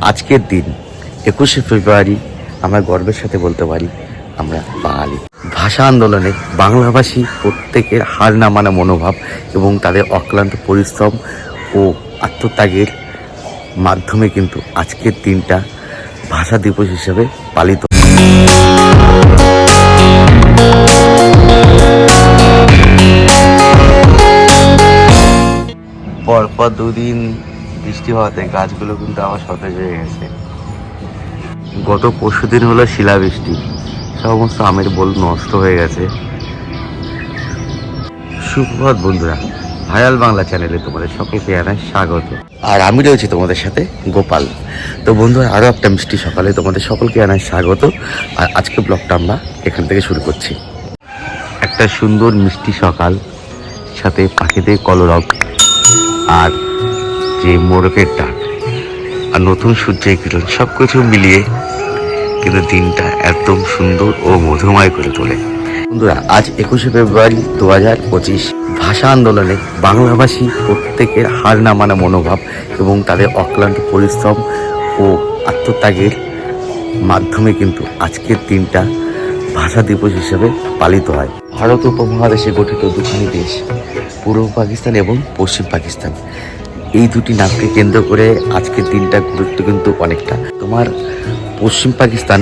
আজকের দিন, একুশে ফেব্রুয়ারি, আমরা গর্বের সাথে বলতে পারি, আমরা বাঙালি। ভাষা আন্দোলনে বাংলাভাষী প্রত্যেকের হার না মানা মনোভাব এবং তাদের অক্লান্ত পরিশ্রম ও আত্মত্যাগের মাধ্যমে কিন্তু আজকের দিনটা ভাষা দিবস হিসেবে পালিত পরপর দুদিন বৃষ্টি হওয়াতে গাছগুলো কিন্তু আবার সতেজ হয়ে গেছে। গত পরশু দিন হলো শিলাবৃষ্টি। সমস্ত আমের বোল নষ্ট হয়ে গেছে। সুপ্রভাত বন্ধুরা, ভাইরাল বাংলা চ্যানেলে তোমাদের সকলকে জানাই স্বাগত। আর আমি রয়েছি তোমাদের সাথে গোপাল। তো বন্ধুরা আরও একটা মিষ্টি সকালে তোমাদের সকলকে জানাই স্বাগত। আর আজকে ব্লগটা আমরা এখান থেকে শুরু করছি। একটা সুন্দর মিষ্টি সকাল, সাথে পাখিদের কলরব। আর যে মোরকের ডাক আর নতুন সূর্যের কিরণ সব কিছু মিলিয়ে কিন্তু দিনটা একদম সুন্দর ও মধুময় করে তোলে। বন্ধুরা, আজ একুশে ফেব্রুয়ারি দু হাজার পঁচিশ। ভাষা আন্দোলনে বাংলাভাষী প্রত্যেকের হার না মানা মনোভাব এবং তাদের অক্লান্ত পরিশ্রম ও আত্মত্যাগের মাধ্যমে কিন্তু আজকের দিনটা ভাষা দিবস হিসেবে পালিত হয়। ভারত উপমহাদেশে গঠিত দুখানি দেশ, পূর্ব পাকিস্তান এবং পশ্চিম পাকিস্তান। এই দুটি নামকে কেন্দ্র করে আজকের দিনটা গুরুত্ব কিন্তু অনেকটা। তোমার পশ্চিম পাকিস্তান,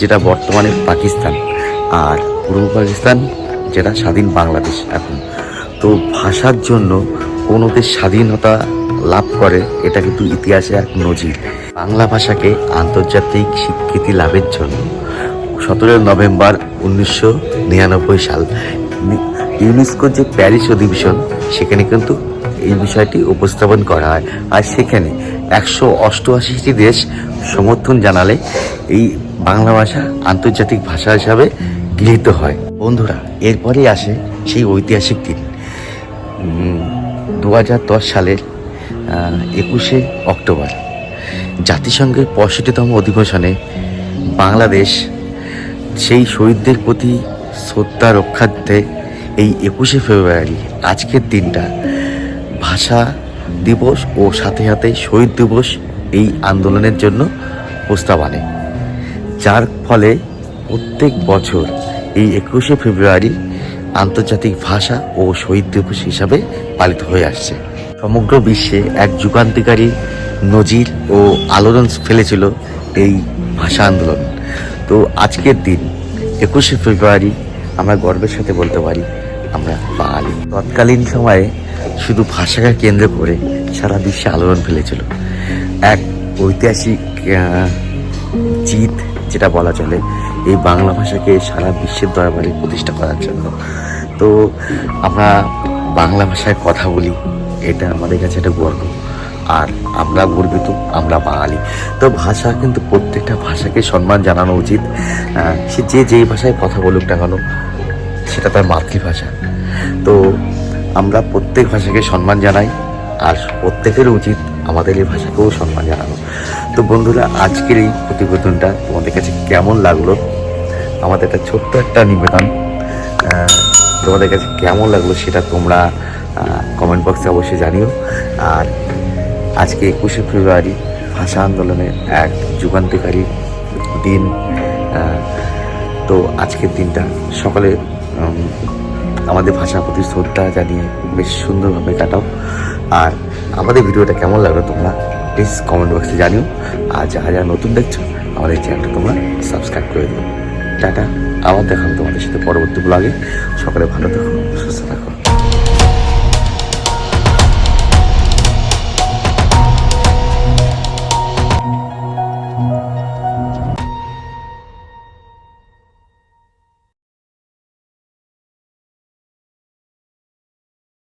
যেটা বর্তমানে পাকিস্তান, আর পূর্ব পাকিস্তান, যেটা স্বাধীন বাংলাদেশ এখন। তো ভাষার জন্য কোনো দেশ স্বাধীনতা লাভ করে, এটা কিন্তু ইতিহাসে এক নজির। বাংলা ভাষাকে আন্তর্জাতিক স্বীকৃতি লাভের জন্য সতেরোই নভেম্বর উনিশশো নিরানব্বই সাল ইউনেস্কোর যে প্যারিস অধিবেশন, সেখানে কিন্তু এই বিষয়টি উপস্থাপন করা হয়। আর সেখানে একশো অষ্টআশিটি দেশ সমর্থন জানালে এই বাংলা ভাষা আন্তর্জাতিক ভাষা হিসাবে গৃহীত হয়। বন্ধুরা, এরপরেই আসে সেই ঐতিহাসিক দিন। দু হাজার দশ সালের একুশে অক্টোবর। জাতিসংঘের পঁয়ষট্টিতম অধিবেশনে বাংলাদেশ সেই শহীদদের প্রতি শ্রদ্ধা রক্ষার্থে এই একুশে ফেব্রুয়ারি, আজকের দিনটা ভাষা দিবস ও সাথে সাথে শহীদ দিবস এই আন্দোলনের জন্য প্রস্তাব আনে। যার ফলে প্রত্যেক বছর এই একুশে ফেব্রুয়ারি আন্তর্জাতিক ভাষা ও শহীদ দিবস হিসাবে পালিত হয়ে আসছে। সমগ্র বিশ্বে এক যুগান্তিকারী নজির ও আলোড়ন ফেলেছিল এই ভাষা আন্দোলন। তো আজকের দিন, একুশে ফেব্রুয়ারি আমরা গর্বের সাথে বলতে পারি, আমরা বাঙালি। তৎকালীন সময়ে শুধু ভাষাকে কেন্দ্র করে সারা বিশ্বে আলোড়ন ফেলেছিল। এক ঐতিহাসিক জিত যেটা বলা চলে, এই বাংলা ভাষাকে সারা বিশ্বের দরবারে প্রতিষ্ঠা করার জন্য। তো আমরা বাংলা ভাষায় কথা বলি, এটা আমাদের কাছে একটা গর্ব। আর আমরা গর্বিত, আমরা বাঙালি। তো ভাষা কিন্তু প্রত্যেকটা ভাষাকে সম্মান জানানো উচিত। সে যে যেই ভাষায় কথা বলুক না কেন, সেটা তার মাতৃভাষা। তো আমরা প্রত্যেক ভাষাকে সম্মান জানাই, আর প্রত্যেকের উচিত আমাদের এই ভাষাকেও সম্মান জানানো। তো বন্ধুরা, আজকের এই প্রতিবেদনটা তোমাদের কাছে কেমন লাগল? আমাদের একটা ছোট্ট একটা নিবেদন তোমাদের কাছে কেমন লাগল সেটা তোমরা কমেন্ট বক্সে অবশ্যই জানিও। আর আজকে একুশে ফেব্রুয়ারি, ভাষা আন্দোলনের এক যুগান্তকারী দিন তো আজকের দিনটা সকালে আমাদের ভাষার প্রতি শ্রদ্ধা জানিয়ে বেশ সুন্দরভাবে কাটাও। আর আমাদের ভিডিওটা কেমন লাগল তোমরা প্লিজ কমেন্ট বক্সে জানিও। আর যা যা নতুন দেখছ, আমাদের চ্যানেলটা তোমরা সাবস্ক্রাইব করে দিও। টাটা, আবার দেখাবো তোমাদের সাথে পরবর্তী ব্লগে সকালে ভালো থাকো, সুস্থ থাকো।